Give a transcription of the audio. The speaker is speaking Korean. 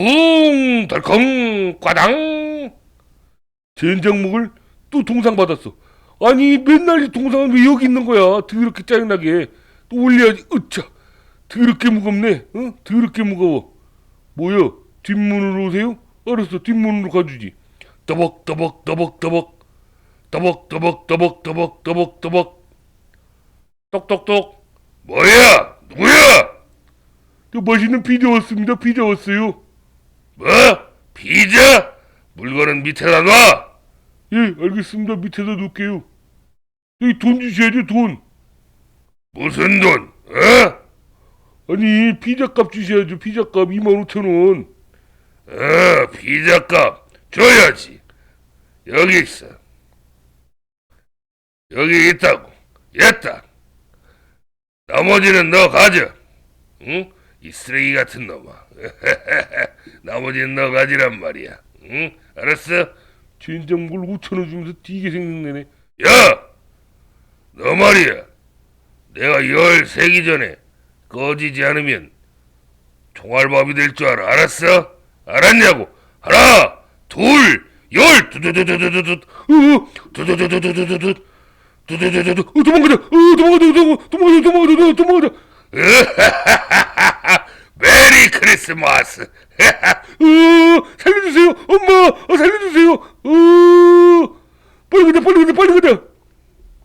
웅 덜컹 과당. 젠장 먹을 또 동상 받았어. 아니 맨날 이 동상은 왜 여기 있는 거야? 더럽게 짜증나게. 또 올려야지. 으차. 더럽게 무겁네. 어 더럽게 무거워. 뭐야 뒷문으로 오세요? 알았어. 뒷문으로 가주지. 떠벅 떠벅 떠벅 떠벅. 떠벅 떠벅 떠벅 떠벅 떠벅 떠벅. 똑똑똑 뭐야? 누구야? 저 맛있는 피자 왔습니다. 피자 왔어요 뭐? 피자? 물건은 밑에다 놔! 예, 알겠습니다. 밑에다 놓을게요. 여기 돈 주셔야죠, 돈. 무슨 돈? 어? 아니, 피자값 주셔야죠, 피자값 25,000원. 어, 피자값 줘야지. 여기 있어. 여기 있다고. 있다. 나머지는 너 가져. 응? 이 쓰레기 같은 놈아. 나머지는 너 가 지란 말이야. 응? 알았어? 젠장 뭘 5천원 주면서 뒤게 생각내네. 야! 너 말이야. 내가 열 세기 전에 꺼지지 않으면 총알밥이 될 줄 알아. 알았어? 알았냐고. 하나, 둘, 열! 두두두두두두두. 어, 두두두두두두두. 두두두두두. 어, 도망가자. 어, 도망가자. 도망가자. 도망가자. 도망가자. 크리스마스. 어, 살려주세요, 엄마. 어, 살려주세요. 어, 빨리 가자, 빨리 가자, 빨리 가자.